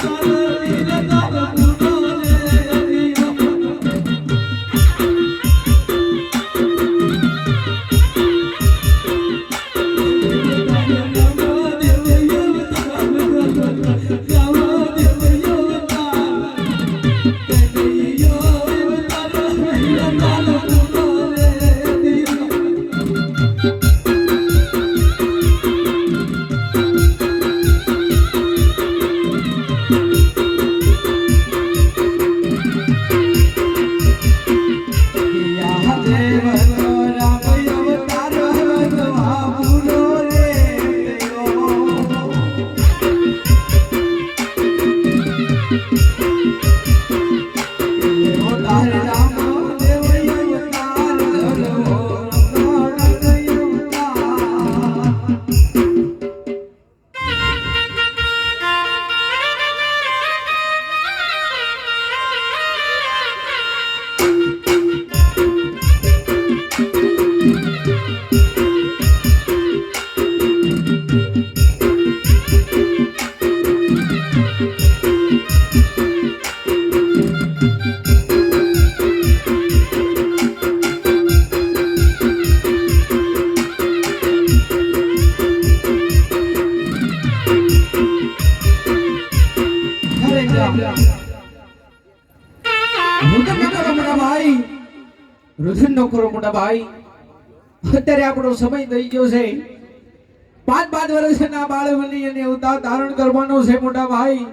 Thank you. રુદન ન કરો મોટા ભાઈ. અત્યારે આપણો સમય થઈ ગયો છે. પાંચ પાંચ વર્ષના બાળવની અને અવતાર ધારણ કરવાનો છે મોટા ભાઈ.